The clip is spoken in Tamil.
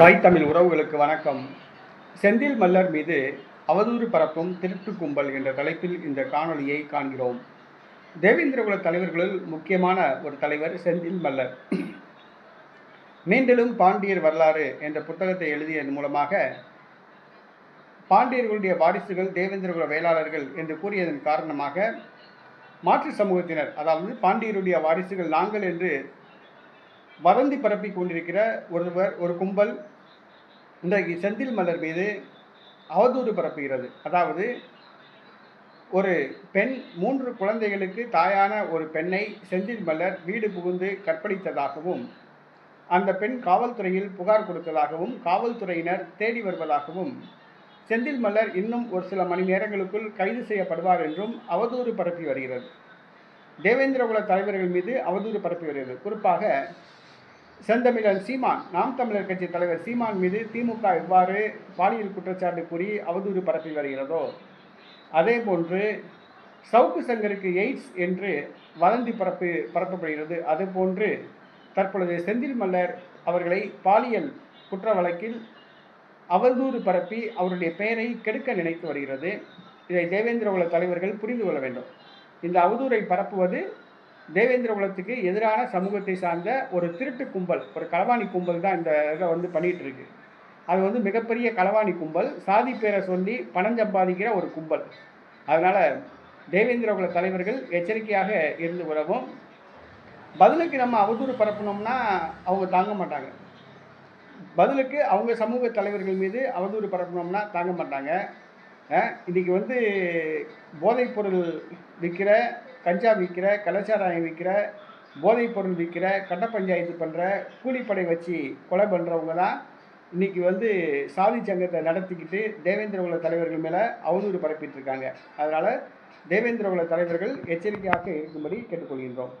தாய் தமிழ் உறவுகளுக்கு வணக்கம். செந்தில் மல்லர் மீது அவதூறு பரப்பும் திருட்டு கும்பல் என்ற தலைப்பில் இந்த காணொலியை காண்கிறோம். தேவேந்திரகுல தலைவர்களில் முக்கியமான ஒரு தலைவர் செந்தில் மல்லர். மீண்டலும் பாண்டியர் வரலாறு என்ற புத்தகத்தை எழுதியதன் மூலமாக பாண்டியர்களுடைய வாரிசுகள் தேவேந்திரகுல வேளாளர்கள் என்று கூறியதன் காரணமாக மாற்று சமூகத்தினர் அதாவது பாண்டியருடைய வாரிசுகள் நாங்கள் என்று வதந்தி பரப்பி கொண்டிருக்கிற ஒருவர் ஒரு கும்பல் இன்றைக்கு செந்தில் மலர் மீது அவதூறு பரப்புகிறது. அதாவது ஒரு பெண் மூன்று குழந்தைகளுக்கு தாயான ஒரு பெண்ணை செந்தில் மலர் வீடு புகுந்து கற்பழித்ததாகவும் அந்த பெண் காவல்துறையில் புகார் கொடுத்ததாகவும் காவல்துறையினர் தேடி வருவதாகவும் செந்தில் மலர் இன்னும் ஒரு சில மணி நேரங்களுக்குள் கைது செய்யப்படுவார் என்றும் அவதூறு பரப்பி வருகிறது. தேவேந்திரகுல தலைவர்கள் மீது அவதூறு பரப்பி வருகிறது. குறிப்பாக செந்தமிழன் சீமான். நாம் தமிழர் கட்சி தலைவர் சீமான் மீது திமுக எவ்வாறு பாலியல் குற்றச்சாட்டு கூறி அவதூறு பரப்பி வருகிறதோ அதே போன்று சவுக்கு சங்கருக்கு எய்ட்ஸ் என்று வதந்தி பரப்பு பரப்பப்படுகிறது. அதுபோன்று தற்பொழுது செந்தில் மல்லர் அவர்களை பாலியல் குற்ற வழக்கில் அவதூறு பரப்பி அவருடைய பெயரை கெடுக்க நினைத்து வருகிறது. இதை தேவேந்திர தேவேந்திரகுல தலைவர்கள் புரிந்து கொள்ள வேண்டும். இந்த அவதூறை பரப்புவது தேவேந்திர குலத்துக்கு எதிரான சமூகத்தை சார்ந்த ஒரு திருட்டு கும்பல் ஒரு களவாணி கும்பல் தான் இந்த இதை வந்து பண்ணிட்டு இருக்கு. அது வந்து மிகப்பெரிய களவாணி கும்பல் சாதி பேரை சொல்லி பணம் சம்பாதிக்கிற ஒரு கும்பல். அதனால் தேவேந்திர குல தலைவர்கள் எச்சரிக்கையாக இருந்து உறவும் பதிலுக்கு நம்ம அவதூறு பரப்பினோம்னா அவங்க தாங்க மாட்டாங்க. பதிலுக்கு அவங்க சமூக தலைவர்கள் மீது அவதூறு பரப்பினோம்னா தாங்க மாட்டாங்க. இன்றைக்கி வந்து போதைப் பொருள் விற்கிற கஞ்சா விற்கிற கலாச்சாரம் விற்கிற போதைப் பொருள் விற்கிற கட்ட பஞ்சாயத்து பண்ணுற கூலிப்படை வச்சு கொலை பண்ணுறவங்க தான் இன்னைக்கு வந்து சாதி சங்கத்தை நடத்திக்கிட்டு தேவேந்திரகுல தலைவர்கள் மேலே அவதூறு பரப்பிட்டு இருக்காங்க. அதனால் தேவேந்திரகுல தலைவர்கள் எச்சரிக்கையாக இருக்கும்படி கேட்டுக்கொள்கின்றோம்.